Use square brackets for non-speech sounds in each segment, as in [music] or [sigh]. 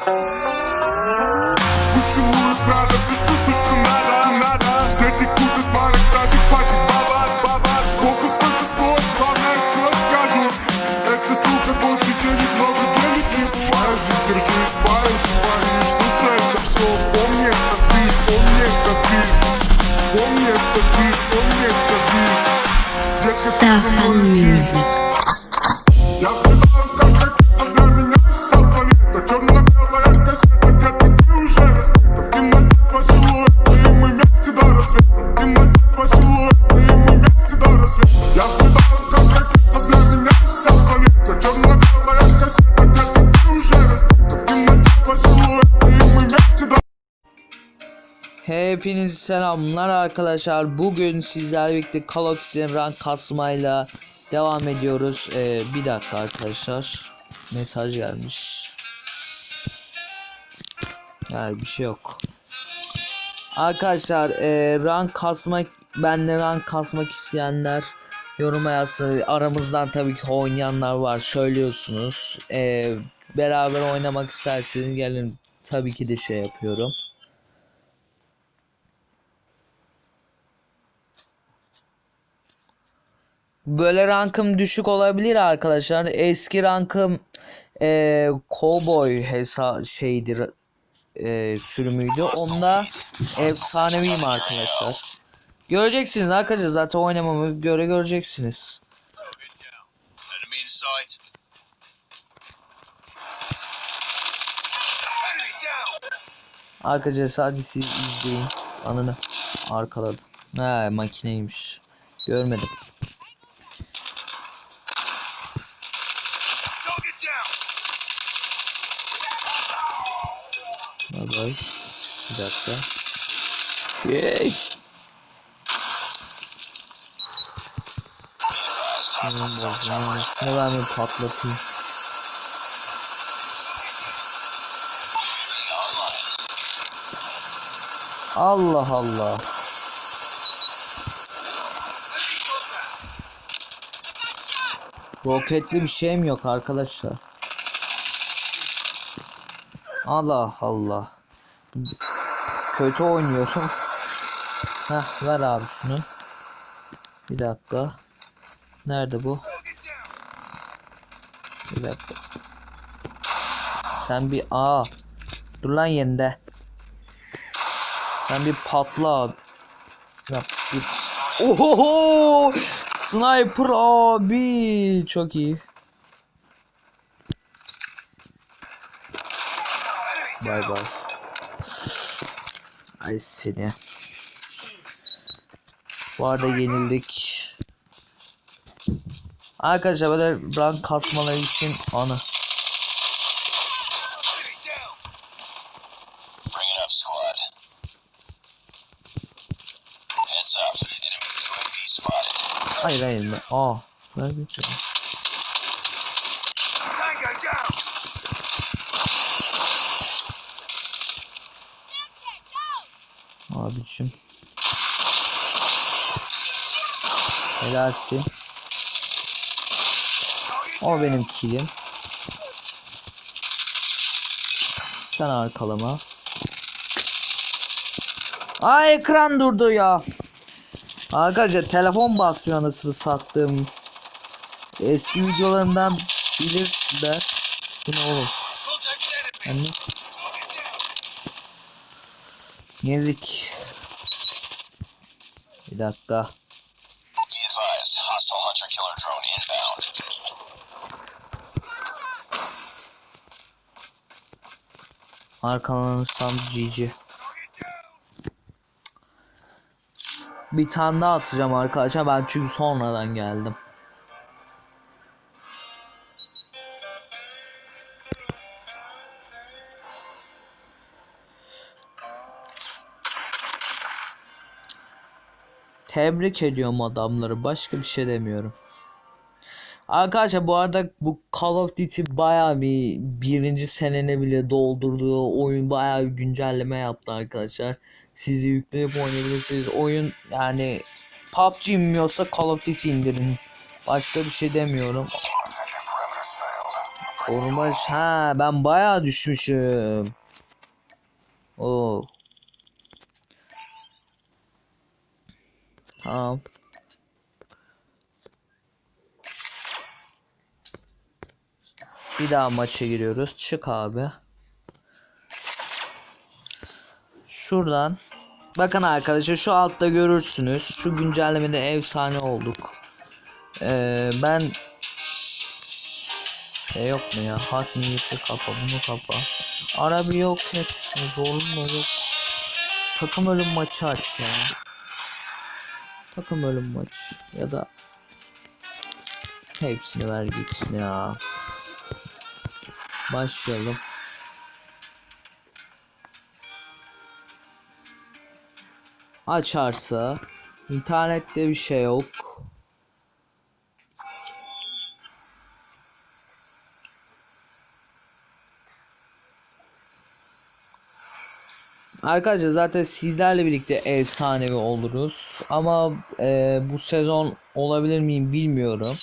Поцелуй, правда, все, что сучка Hepinize selamlar arkadaşlar. Bugün sizlerle birlikte Call of Duty'nin rank kasmayla devam ediyoruz. Ee, bir dakika arkadaşlar. Mesaj gelmiş. Yani bir şey yok. Arkadaşlar e, rank kasmak benle rank kasmak isteyenler yoruma yazsın. Aramızdan tabii ki oynayanlar var. Söylüyorsunuz. Ee, beraber oynamak isterseniz gelin. Tabii ki de şey yapıyorum. Böyle rankım düşük olabilir arkadaşlar. Eski rankım e, cowboy hesa şeydir e, sürümüydü. Onda efsaneviyim arkadaşlar. Göreceksiniz arkadaşlar zaten oynamamı göre göreceksiniz. Arkadaşlar sadece siz izleyin. Anını arkaladım. Ha makineymiş. Görmedim. Bay. Bir dakika. Yay. Şunu ben bir patlatayım. Allah Allah. Roketli bir şeyim yok arkadaşlar. Allah Allah. Kötü oynuyorum. Heh ver abi şunu. Bir dakika. Nerede bu? Bir dakika. Sen bir aa. Dur lan yerinde. Sen bir patla abi. Yap bir. Oho! Sniper abi çok iyi. Bay bay. Ay seni. Bu arada yenildik. Arkadaşlar böyle rank kasmaları için anı. Enemy down. Bring it up, squad. Heads up. Enemy UAV spotted. Hayır hayır. ben- Aa. Ver bir şey. Tango down. Abicim. Helalsin. O benim kilim. Sen arkalama. Aa ekran durdu ya. Arkadaşlar telefon basıyor anasını sattığım. Eski videolarımdan bilirler. Bu ne oğlum? Anne. Yenildik. Bir dakika. Arkalanırsam GG. Bir tane daha atacağım arkadaşlar ben çünkü sonradan geldim. Tebrik ediyorum adamları. Başka bir şey demiyorum. Arkadaşlar bu arada bu Call of Duty bayağı bir birinci seneni bile doldurduğu oyun bayağı bir güncelleme yaptı arkadaşlar. Sizi yükleyip oynayabilirsiniz. Oyun yani PUBG inmiyorsa Call of Duty indirin. Başka bir şey demiyorum. Koruma ha ben bayağı düşmüşüm. Oo. Tamam. Bir daha maça giriyoruz. Çık abi. Şuradan. Bakın arkadaşlar şu altta görürsünüz. Şu güncellemede efsane olduk. Ee, ben e yok mu ya? Hot News'u kapa bunu kapa. Arabi yok et. Zorunlu yok. Takım ölüm maçı aç ya. Takım ölüm maç. Ya da hepsini ver gitsin ya. Başlayalım. Açarsa internette bir şey yok. Arkadaşlar zaten sizlerle birlikte efsanevi oluruz ama e, bu sezon olabilir miyim bilmiyorum.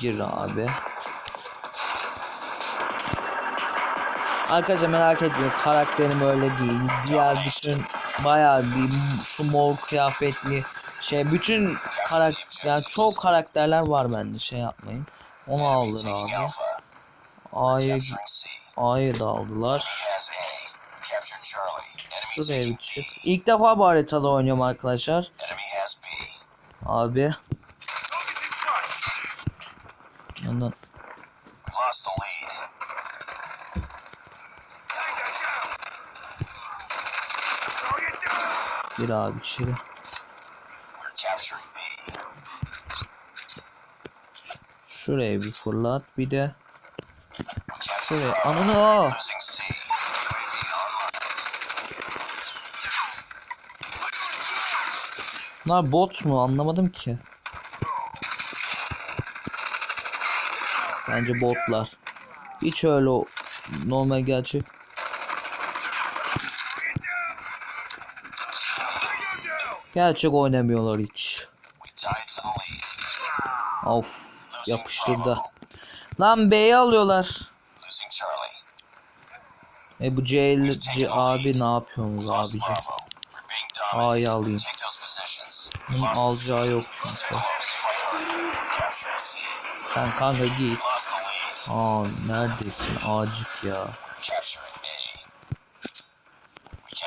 Gir abi. Arkadaşlar merak etmeyin karakterim öyle değil. Diğer bütün bayağı bir şu mor kıyafetli şey bütün karakter yani çok karakterler var bende şey yapmayın. Onu Taking abi. Alpha. A'yı da aldılar. Şuraya bir çık. İlk defa bu haritada oynuyorum arkadaşlar. Abi. Yandan bir abi içeri. Şuraya bir fırlat bir de Bravo. Ananı online. Bunlar bot mu anlamadım ki. Bence botlar. Hiç öyle o- normal gerçek. Gerçek oynamıyorlar hiç. Of yapıştırdı. Lan B'yi alıyorlar. E bu C, C abi ne yapıyorsunuz abici? A'yı alayım. Bunun alacağı yok çünkü. Sen kanka git. Aa neredesin acık ya.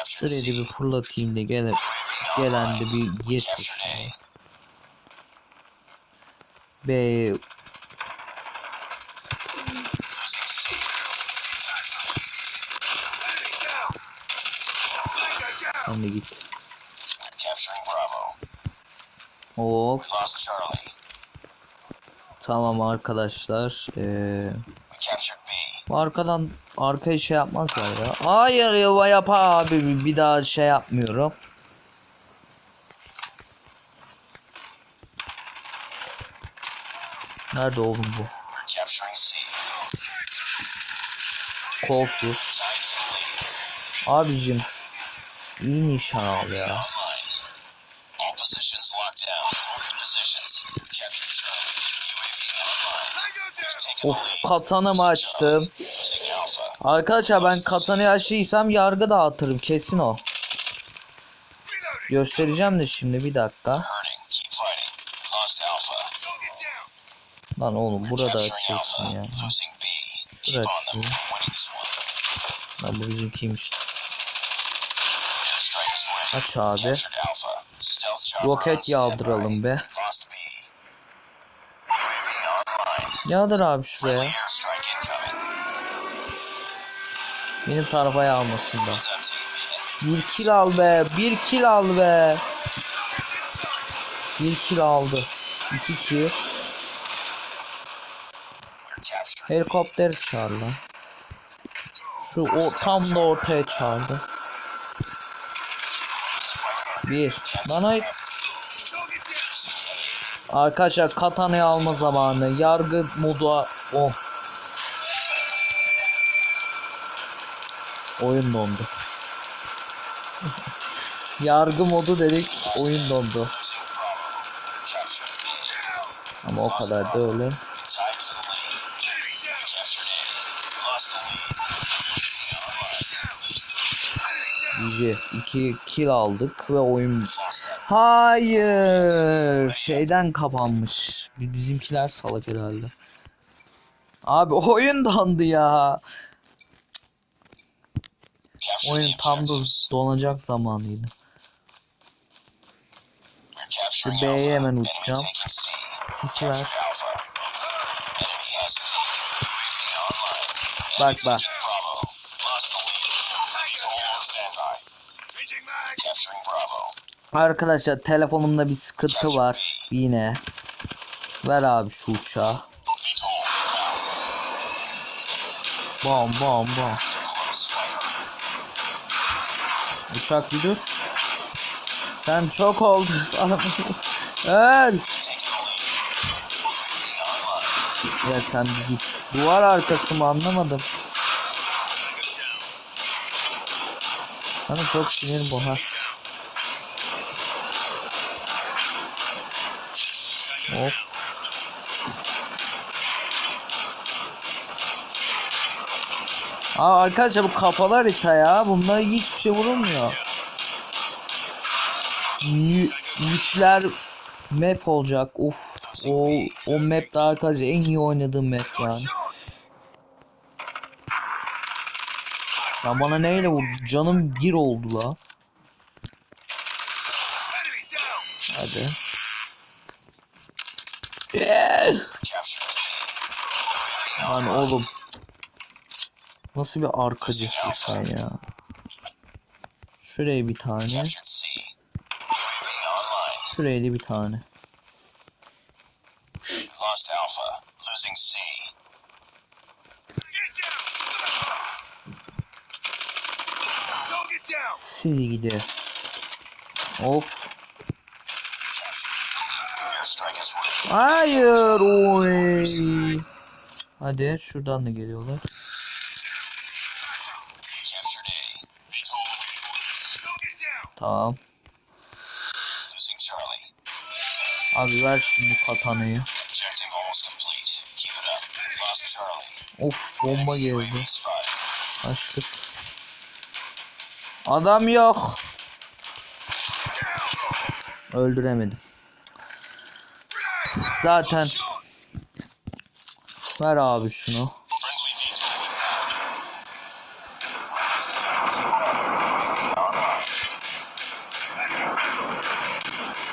C. bir fırlatayım da gele, gelen de bir yesin. B sen de git. Hop tamam arkadaşlar. Ee, arkadan arkaya şey yapmazlar ya. Hayır ya yap abi bir- daha şey yapmıyorum. Nerede oğlum bu? Kolsuz. Abicim iyi nişan al ya. Of katanımı açtım. Arkadaşlar ben katanı açtıysam yargı dağıtırım kesin o. Göstereceğim de şimdi bir dakika. Lan oğlum burada açıyorsun ya. Şurada açıyor. Lan bu bizimkiymiş. Aç abi. Roket yağdıralım be. Yağdır abi şuraya. Benim tarafa yağmasın da. Bir kill al be. Bir kill al be. Bir kill aldı. İki kill. Helikopter çağır lan. Şu o tam da ortaya çağırdı. Bir. Lan ay. Arkadaşlar katanayı alma zamanı. Yargı modu oh. Oyun dondu. [laughs] Yargı modu dedik oyun dondu. Ama o kadar da öyle. Easy. 2 kill aldık ve oyun. Hayır. Şeyden kapanmış. Bizimkiler salak herhalde. Abi [laughs] oyun dondu ya. Oyun tam da donacak zamanıydı. Şu B'ye hemen uçacağım. Sis ver. Bak, bak. Arkadaşlar telefonumda bir sıkıntı var yine. Ver abi şu uçağı. Bam bam bam. Uçak dur. Sen çok oldun. [laughs] Öl. Ya sen bir git. Duvar arkası mı anlamadım. Bana çok sinir bu ha. Aa arkadaşlar bu kapalı harita ya. Bunlara hiçbir şey vurulmuyor. Yükler map olacak. Of. O o map de arkadaşlar en iyi oynadığım map yani. Ya bana neyle vurdu? Canım bir oldu la. Hadi. Lan oğlum. Nasıl bir arkacısın sen ya? Şuraya bir tane. Şuraya da bir tane. Sizi gidiyor. Hop. Hayır oy. Hadi şuradan da geliyorlar. Tamam. Abi ver şimdi katanayı. Of bomba geldi. Açtık. Adam yok. Öldüremedim. Zaten ver abi şunu.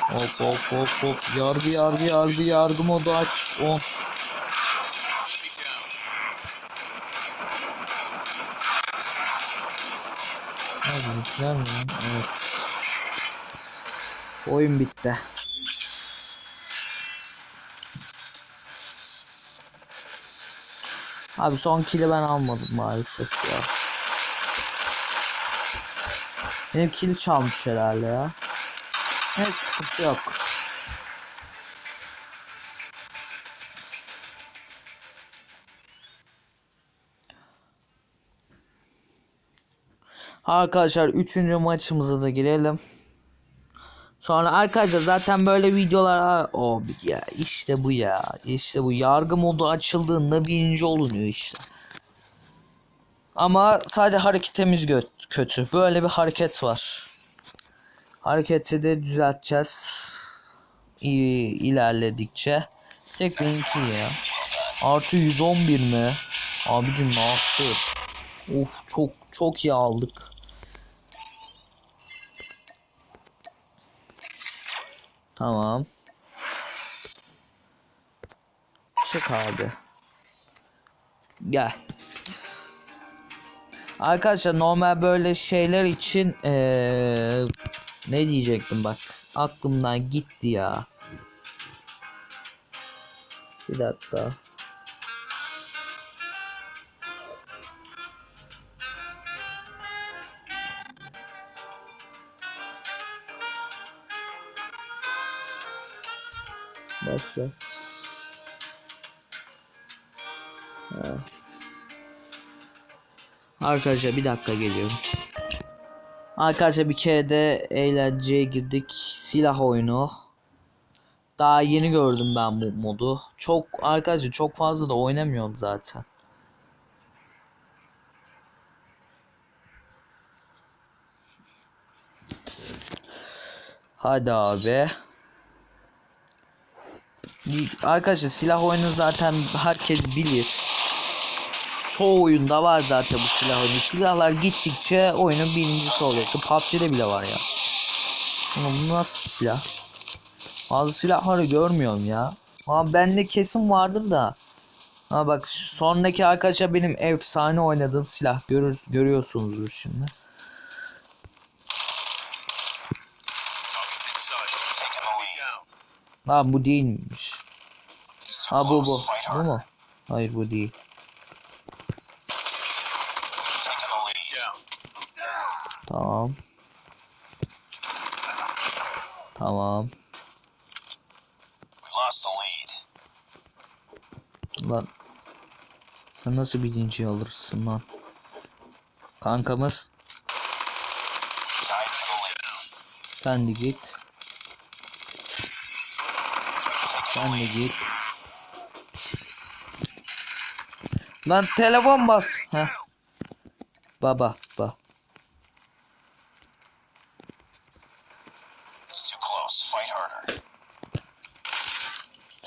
Hop hop hop hop. Yargı yargı yargı yargı modu aç. On. Ha bizimkiler mi? Evet. Oyun bitti. Abi son kill'i ben almadım maalesef ya. Benim kill çalmış herhalde ya. Evet sıkıntı yok. Arkadaşlar 3. maçımıza da girelim. Sonra arkadaşlar zaten böyle videolar o ya işte bu ya işte bu yargı modu açıldığında birinci olunuyor işte. Ama sadece hareketimiz kötü. Böyle bir hareket var. Hareketi de düzelteceğiz. İyi, ilerledikçe. Tek benimki ya. Artı 111 mi? Abicim ne yaptı? Of çok çok iyi aldık. Tamam. Çık abi. Gel. Arkadaşlar normal böyle şeyler için eee ne diyecektim bak. Aklımdan gitti ya. Bir dakika. Başla. Ha. Arkadaşlar bir dakika geliyorum. Arkadaşlar bir kere de eğlenceye girdik. Silah oyunu. Daha yeni gördüm ben bu modu. Çok arkadaşlar çok fazla da oynamıyorum zaten. Hadi abi. Arkadaşlar silah oyunu zaten herkes bilir. Çoğu oyunda var zaten bu silah oyunu. Silahlar gittikçe oyunun birincisi oluyorsun. PUBG'de bile var ya. Ama bu nasıl bir silah? Bazı silahları görmüyorum ya. Ama bende kesin vardır da. Ha bak sonraki arkadaşlar benim efsane oynadığım silah görür, görüyorsunuzdur şimdi. Ha bu değilmiş. Ha bu bu. Bu mu? Hayır bu değil. Tamam. Tamam. We lost the lead. Lan. Sen nasıl birinci alırsın lan? Kankamız sen de git. Sen de git. Lan telefon bas. Heh. Baba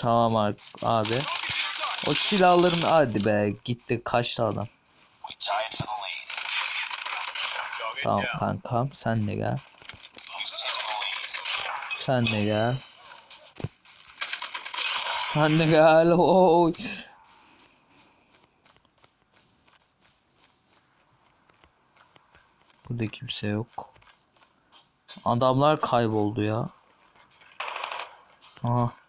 Tamam abi. O silahların hadi be gitti kaçtı adam. Tamam kankam sen de gel. Sen de gel. Sen de gel. Oy. Burada kimse yok. Adamlar kayboldu ya. Aha.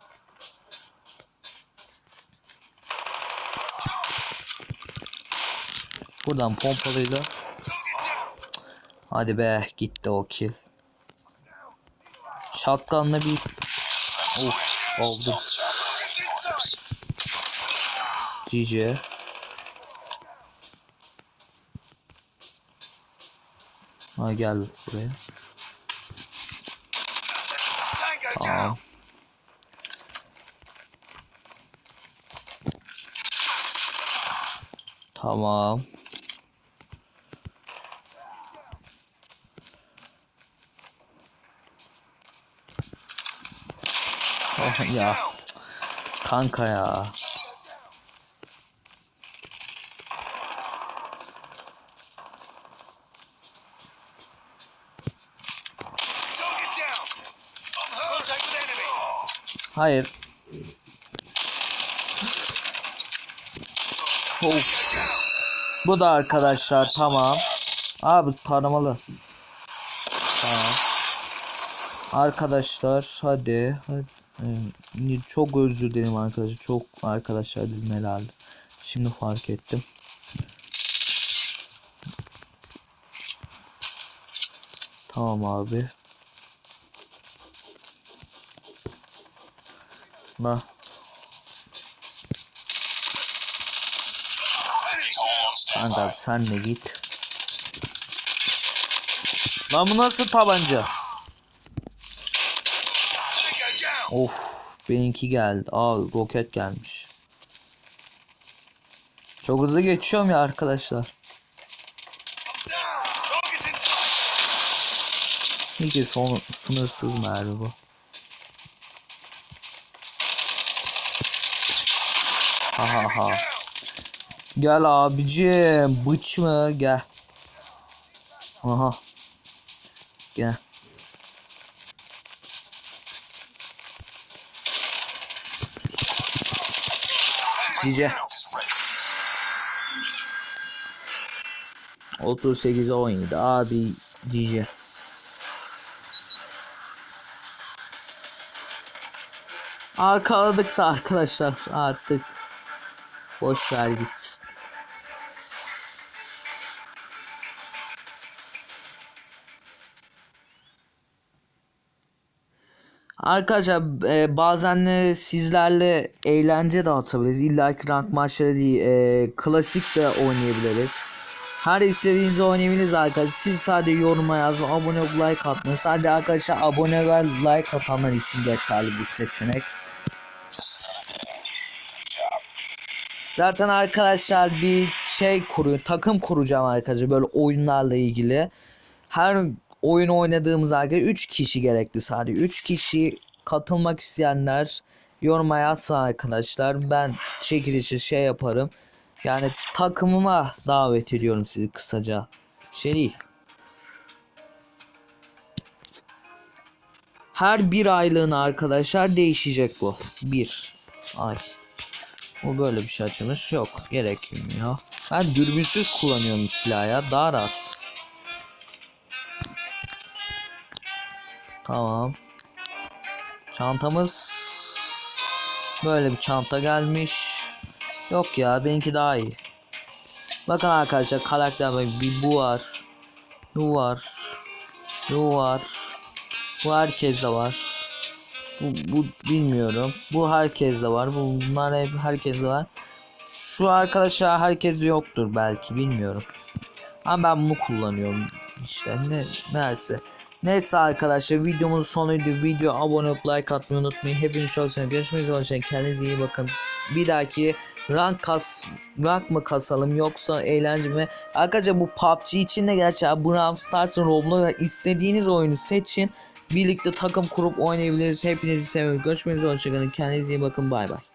Buradan pompalıyla. Hadi be gitti o kill. Shotgun'la bir Of oldu. GG. Ha gel buraya. Tamam. Tamam. Oh ya. Kanka ya. Hayır. Of. Bu da arkadaşlar tamam. Abi taramalı. Tamam. Arkadaşlar hadi. hadi. Ee, Çok özür dilerim arkadaşlar. Çok arkadaşlar dedim herhalde. Şimdi fark ettim. Tamam abi. La. Kanka sen de git. Lan bu nasıl tabanca? Of benimki geldi. Aa roket gelmiş. Çok hızlı geçiyorum ya arkadaşlar. İyi ki son sınırsız mermi bu. Ha ha ha. Gel abicim. Bıç mı? Gel. Aha. Gel. Cice. Nuke is ready. 38 17 abi Cice. Arkaladık da arkadaşlar artık boş ver gitsin. Arkadaşlar e, bazen de sizlerle eğlence de atabiliriz. İlla ki rank maçları değil. E, klasik de oynayabiliriz. Her istediğinizi oynayabiliriz arkadaşlar. Siz sadece yoruma yazma, abone ol, like atmayın. Sadece arkadaşlar abone ve like atanlar için geçerli bu seçenek. Zaten arkadaşlar bir şey kuruyor. Takım kuracağım arkadaşlar böyle oyunlarla ilgili. Her oyun oynadığımız arkadaşlar 3 kişi gerekli sadece. 3 kişi katılmak isteyenler yoruma yazsın arkadaşlar. Ben çekilişi şey yaparım. Yani takımıma davet ediyorum sizi kısaca. Şey değil. Her bir aylığına arkadaşlar değişecek bu. Bir ay. Bu böyle bir şey açılmış yok. Gerekmiyor. Ben dürbünsüz kullanıyorum silahı ya. Daha rahat. Tamam. Çantamız böyle bir çanta gelmiş. Yok ya benimki daha iyi. Bakın arkadaşlar karakter bak bir bu var. Bu var. Bu var. Bu herkeste var. Bu, bu bilmiyorum. Bu herkeste var. Bu- Bunlar hep herkeste var. Şu arkadaşlar herkes yoktur belki bilmiyorum. Ama ben bunu kullanıyorum. İşte ne neyse. Neyse arkadaşlar videomuzun sonuydu. Video abone olup like atmayı unutmayın. Hepinizi çok seviyorum. Görüşmek üzere. Kendinize iyi bakın. Bir dahaki rank kas rank mı kasalım yoksa eğlence mi? Arkadaşlar bu PUBG için de gerçi Brawl Stars'ın Roblox istediğiniz oyunu seçin. Birlikte takım kurup oynayabiliriz. Hepinizi seviyorum. Görüşmek üzere. Kendinize iyi bakın. Bay bay.